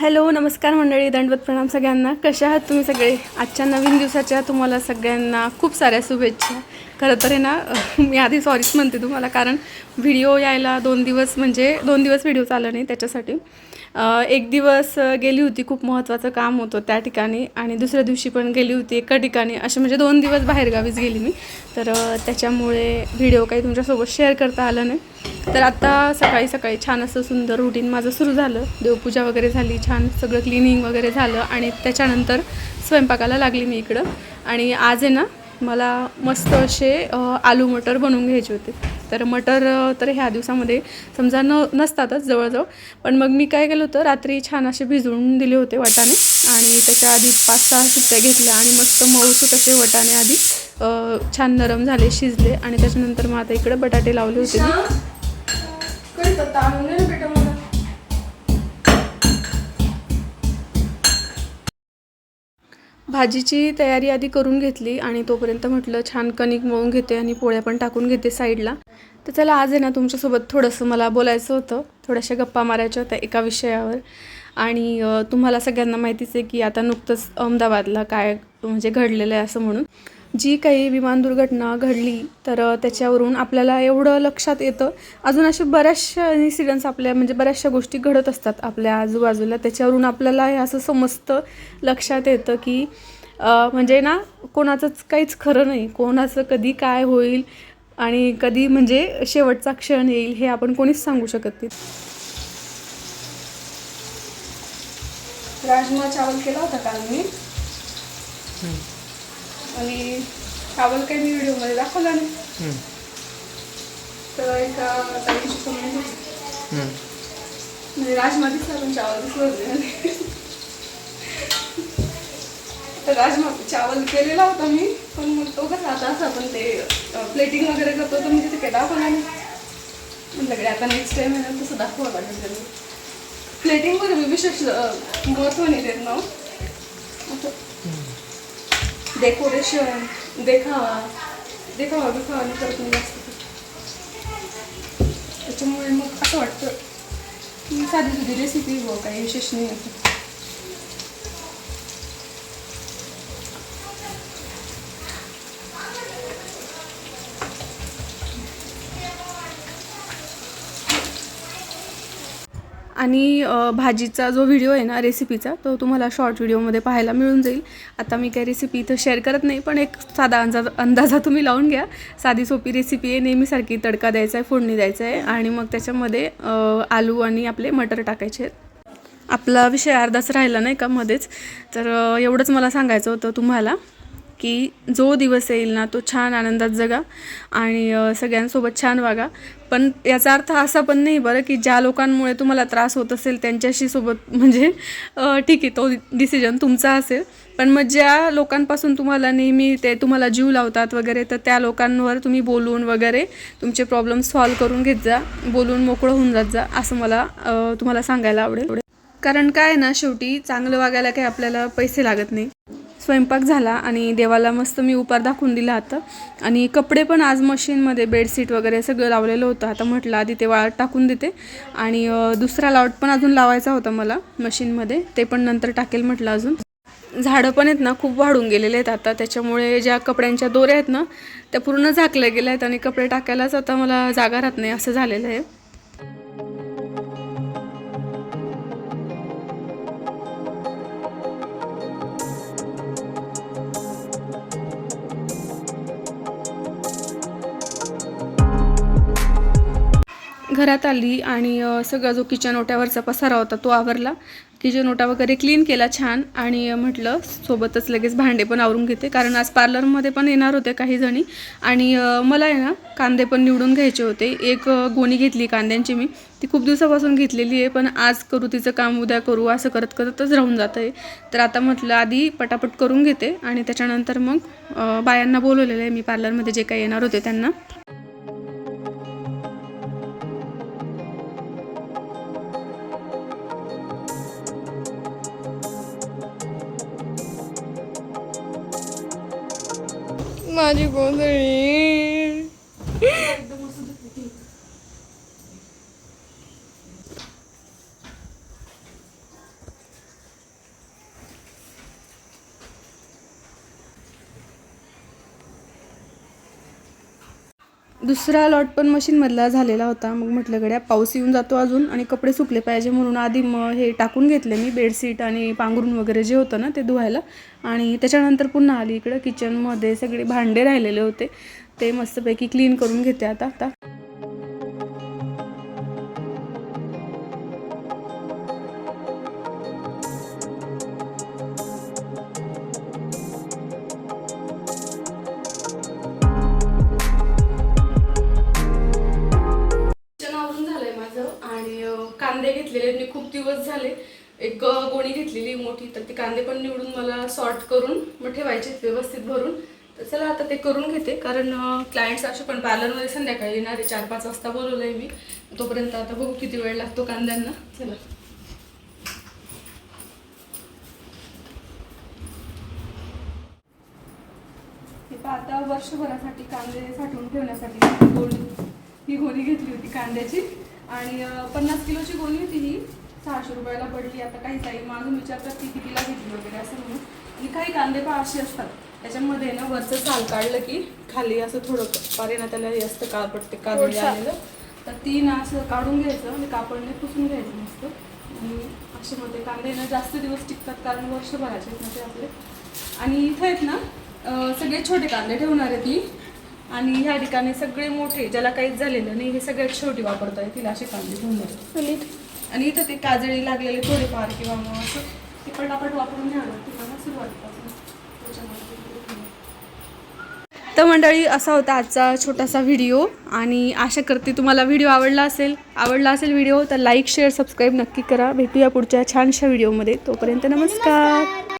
Hello नमस्कार मंडळी दंडवत प्रणाम सगळ्यांना. कशा आहात तुम्ही सगळे? आजच्या नवीन दिवसाच्या तुम्हाला सगळ्यांना खूप साऱ्या शुभेच्छा. खरं तर आहे ना मी आधी सॉरीच म्हणते तुम्हाला कारण व्हिडिओ यायला दोन दिवस म्हणजे दोन दिवस व्हिडिओ चालला नाही त्याच्यासाठी. एक दिवस गेली होती खूप महत्त्वाचं काम होतं त्या ठिकाणी आणि दुसऱ्या दिवशी पण गेली होती एका ठिकाणी असे म्हणजे दोन दिवस बाहेरगावीच गेली मी. तर त्याच्यामुळे व्हिडिओ काही तुमच्यासोबत शेअर करता आला नाही. तर आत्ता सकाळी सकाळी छान असं सुंदर रुटीन माझं सुरू झालं. देवपूजा वगैरे झाली छान सगळं क्लिनिंग वगैरे झालं आणि त्याच्यानंतर स्वयंपाकाला लागली मी इकडं. आणि आज आहे ना मला मस्त असे आलू मटर बनवून घ्यायचे होते. तर मटर तर ह्या दिवसामध्ये समजा न नसतातच जवळजवळ. पण मग मी काय केलं होतं रात्री छान असे भिजवून दिले होते वाटाणे आणि त्याच्या आधी पाच सहा सुट्ट्या घेतल्या आणि मस्त मऊसूत असे वटाणे आधी छान नरम झाले शिजले आणि त्याच्यानंतर मग आता इकडे बटाटे लावले होते भाजीची तयारी आधी करून घेतली आणि तोपर्यंत म्हटलं छान कणिक मळून घेते आणि पोळ्या पण टाकून घेते साईडला. तर चला आज आहे ना तुमच्यासोबत थोडंसं मला बोलायचं होतं. थोड्याशा गप्पा मारायच्या होत्या एका विषयावर. आणि तुम्हाला सगळ्यांना माहितीच आहे की आता नुकतंच अहमदाबादला काय म्हणजे घडलेलं आहे असं म्हणून. जी काही विमान दुर्घटना घडली तर त्याच्यावरून आपल्याला एवढं लक्षात येतं. अजून असे बऱ्याचशा इन्सिडन्स आपल्या म्हणजे बऱ्याचशा गोष्टी घडत असतात आपल्या आजूबाजूला. त्याच्यावरून आपल्याला हे असं समजतं लक्षात येतं की म्हणजे ना कोणाचंच काहीच खरं नाही. कोणाचं कधी काय होईल आणि कधी म्हणजे शेवटचा क्षण येईल हे आपण कोणीच सांगू शकत नाही. राजमा चावल केला होता काल मी? आणि चावल काही मी व्हिडिओमध्ये दाखवला नाही. तर एका ताईची कमेंट होती म्हणजे राजमा दिसला पण चावल दिसलं नाही. तर राजमा चावल केलेला होता मी पण मग तो कसा आता असं आपण ते प्लेटिंग वगैरे करतो तर मी तिथे काही दाखवला नाही. म्हटलं आता नेक्स्ट टाइम आहे ना तसं दाखवावं लागेल त्यांनी. प्लेटिंगमध्ये मी विशेष अं, महत्त्व नाही देत ना हो. डेकोरेशन देखावा देखावा बिखावा नाही करत नाही जास्त त्याच्यामुळे मग असं वाटतं. की साधी सुधी रेसिपी हो काही विशेष नाही आणि भाजीचा जो व्हिडिओ आहे ना रेसिपीचा तो तुम्हाला शॉर्ट व्हिडिओमध्ये पाहायला मिळून जाईल. आता मी काही रेसिपी इथं शेअर करत नाही पण एक साधा अंदाज अंदाजा तुम्ही लावून घ्या. साधी सोपी रेसिपी आहे नेहमीसारखी तडका द्यायचा आहे फोडणी द्यायचा आहे आणि मग त्याच्यामध्ये आलू आणि आपले मटर टाकायचे आहेत. आपला विषय अर्धाच राहिला नाही का मध्येच? तर एवढंच मला सांगायचं होतं तुम्हाला. की जो दिवस येईल ना तो छान आनंदात जगा आणि सगळ्यांसोबत छान वागा. पण याचा अर्थ असा पण नाही बरं की ज्या लोकांमुळे तुम्हाला त्रास होत असेल त्यांच्याशी सोबत म्हणजे ठीक आहे तो डिसिजन तुमचा असेल. पण मग ज्या लोकांपासून तुम्हाला नेहमी ते तुम्हाला जीव लावतात वगैरे तर त्या लोकांवर तुम्ही बोलून वगैरे तुमचे प्रॉब्लेम सॉल्व करून घेत जा. बोलून मोकळं होऊन जात जा असं मला तुम्हाला सांगायला आवडेल. कारण काय आहे ना शेवटी चांगलं वागायला काही आपल्याला पैसे लागत नाही. स्वयंपाक झाला आणि देवाला मस्त मी उपार दाखवून दिला आता. आणि कपडे पण आज मशीनमध्ये बेडशीट वगैरे सगळं लावलेलं होतं. आता म्हटलं आधी ते वाळत टाकून देते. आणि दुसरा लावट पण अजून लावायचा होता मला मशीनमध्ये. ते पण नंतर टाकेल म्हटलं अजून. झाडं पण आहेत ना खूप वाढून गेलेले आहेत आता. त्याच्यामुळे ज्या कपड्यांच्या दोऱ्या आहेत ना त्या पूर्ण झाकल्या गेल्या आहेत आणि कपडे टाकायलाच आता मला जागा राहत नाही असं झालेलं आहे. घरात आली आणि सगळा जो किचन ओट्यावरचा पसारा होता तो आवरला. किचन ओटा वगैरे क्लीन केला छान आणि म्हटलं सोबतच लगेच भांडे पण आवरून घेते. कारण आज पार्लरमध्ये पण येणार होते काही जणी आणि मला आहे ना कांदे पण निवडून घ्यायचे होते. एक गोणी घेतली कांद्यांची मी. ती खूप दिवसापासून घेतलेली आहे पण आज करू तिचं काम उद्या करू असं करत करतच राहून जातं आहे तर आता म्हटलं आधी पटापट करून घेते आणि त्याच्यानंतर मग बायांना बोलवलेलं आहे मी पार्लरमध्ये जे काही येणार होते त्यांना. माझी गोंधळी दुसरा लॉट पण मशीनमधला झालेला होता. मग म्हटलं गड्या पाऊस येऊन जातो अजून आणि कपडे सुकले पाहिजे म्हणून आधी मग हे टाकून घेतले मी बेडशीट आणि पांघरून वगैरे जे होतं ना ते धुवायला. आणि त्याच्यानंतर पुन्हा आली इकडं किचनमध्ये सगळे भांडे राहिलेले होते. ते मस्तपैकी क्लीन करून घेते आता आता. खूप दिवस झाले. एक गोणी घेतलेली मोठी. तर ते कांदे पण निवडून मला सॉर्ट करून मग ठेवायचे व्यवस्थित भरून. तर चला आता ते करून घेते. कारण क्लायंट्स असे पण पार्लरमध्ये संध्याकाळी येणार चार पाच वाजता बोलवलंय मी. तोपर्यंत आता बघू किती वेळ लागतो कांद्यांना. चला. आता वर्षभरासाठी कांदे साठवून ठेवण्यासाठी गोणी ही गोणी घेतली होती कांद्याची. आणि पन्नास किलोची गोणी होती ही. सहाशे रुपयाला पडली. आता काही काही मागून विचारतात की कितीला घेतली वगैरे असं म्हणून. आणि काही कांदे पण असे असतात. त्याच्यामध्ये ना वरचं साल काढलं की खाली असं थोडं पारे ना त्याला हे असतं काळपट ते काढून आलेलं. तर ती ना असं काढून घ्यायचं आणि कापडने पुसून घ्यायचं मस्त. आणि असे मध्ये कांदे ना जास्त दिवस टिकतात कारण वर्षभराचे आहेत ना ते आपले. आणि इथं आहेत ना सगळे छोटे कांदे ठेवणार आहे ती. आणि ह्या ठिकाणी सगळे मोठे ज्याला काहीच झालेलं नाही हे सगळ्यात शेवटी वापरता येतील असे कांदे आहे. आणि इथं ते काजळी लागलेले थोडेफार किंवा मग असं ते पटापट वापरून घ्यावं. सुरुवातीपासून त्याच्यामध्ये तर मंडळी असा होता आजचा छोटासा व्हिडिओ. आणि आशा करते तुम्हाला व्हिडिओ आवडला असेल. आवडला असेल व्हिडिओ तर लाईक शेअर सबस्क्राईब नक्की करा. भेटूया पुढच्या छानशा व्हिडिओमध्ये. तोपर्यंत नमस्कार.